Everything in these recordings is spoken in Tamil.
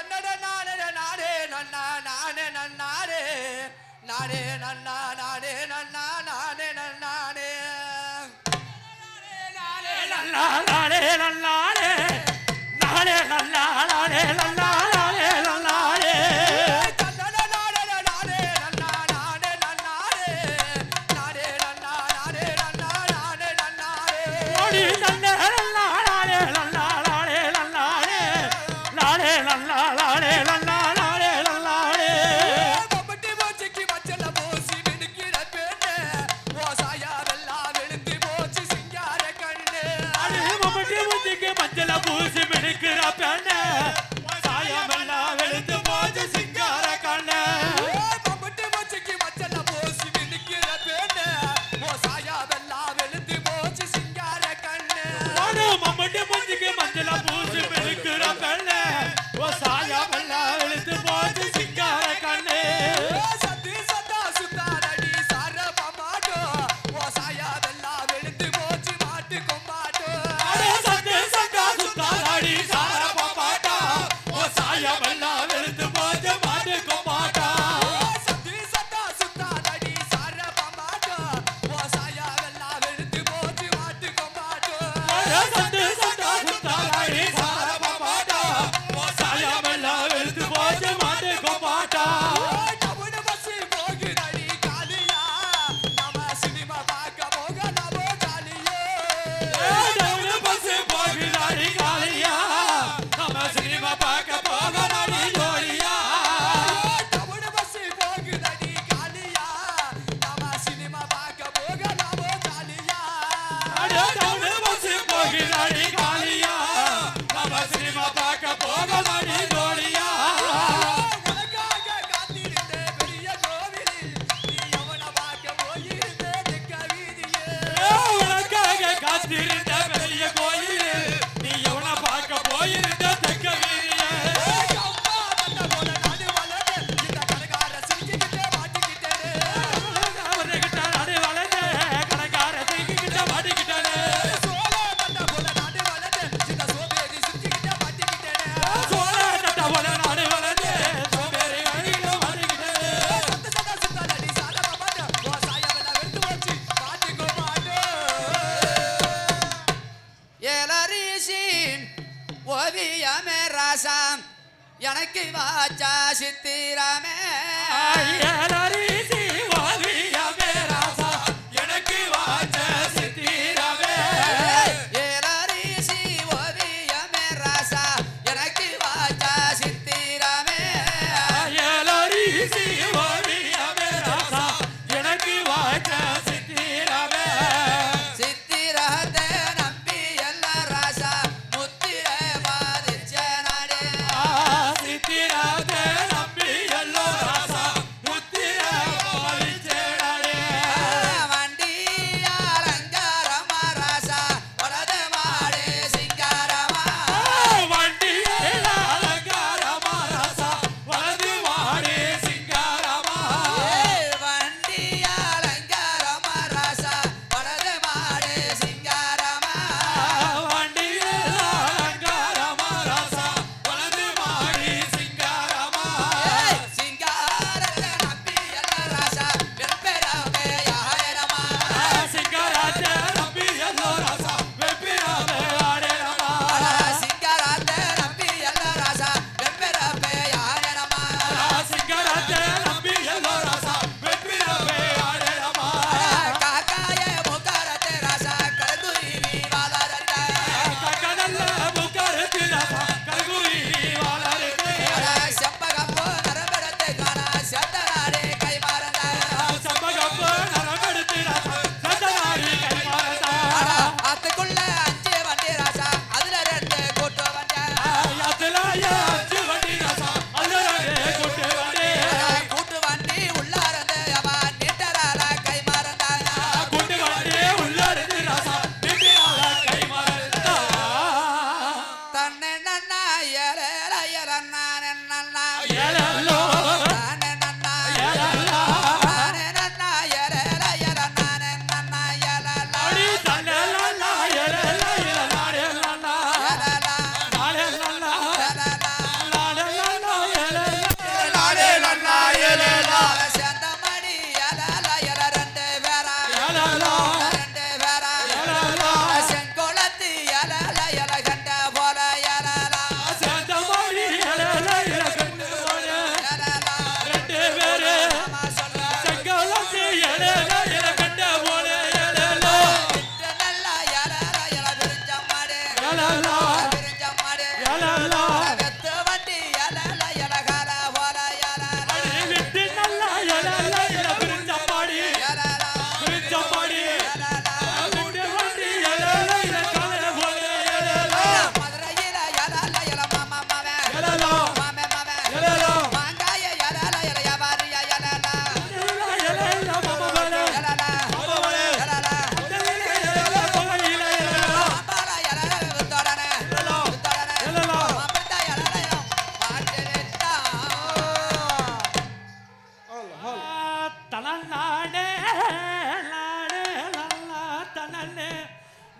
நன்னட நானே நானே நன்னா நானே நன்னாரே நானே நன்னா நானே நன்னா நானே நன்னானே. நானே நன்னா மஞ்சள் பூசி எனக்கு வாச்சா சித்திரமே. la la.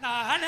நான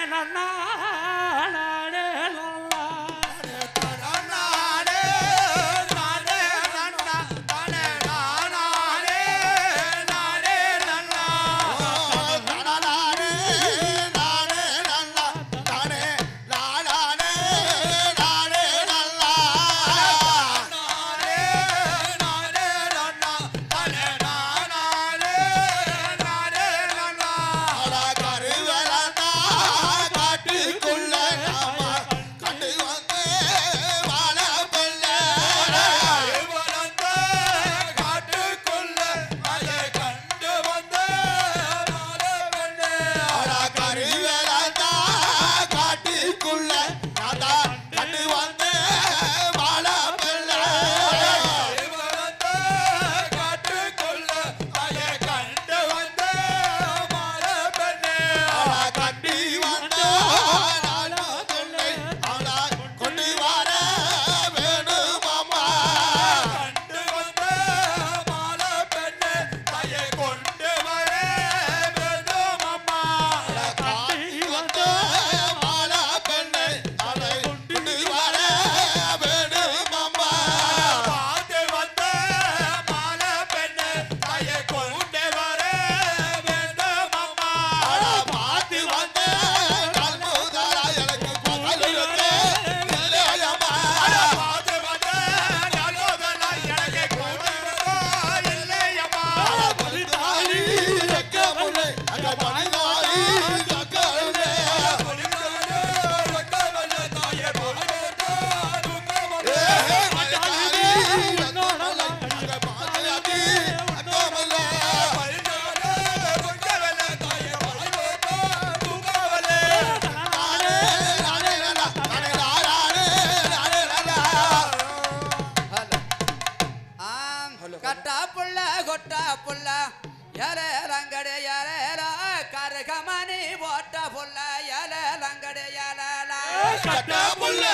குட்ட புள்ள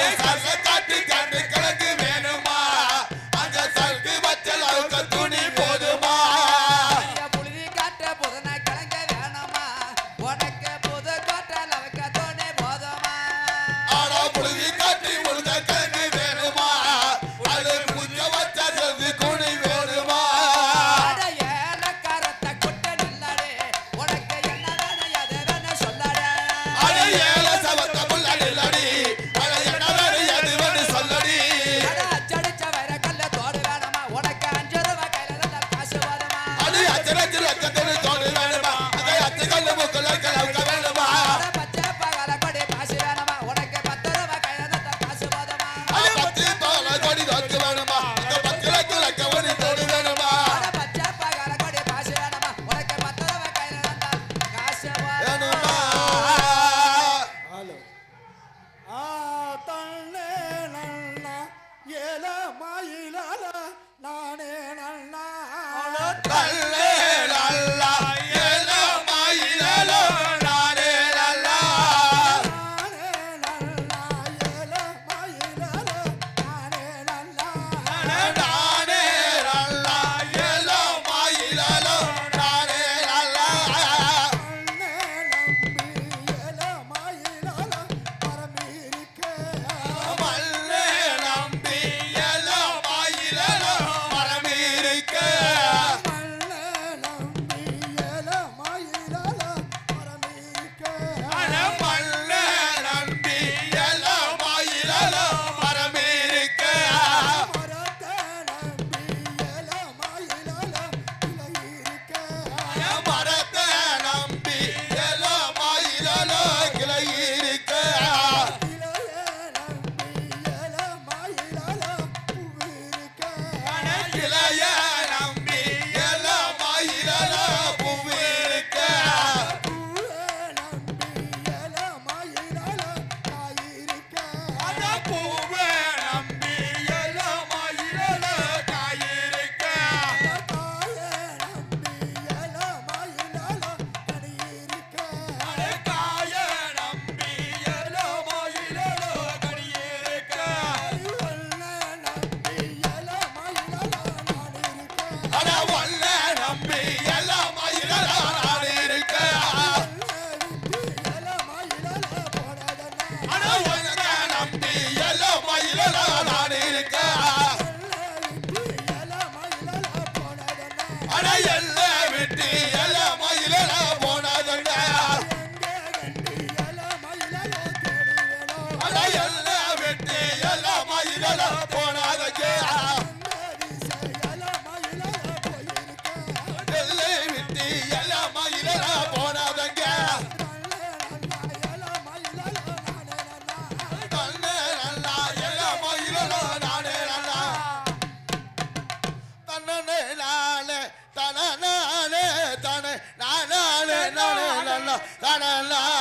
Olha aí, la la la la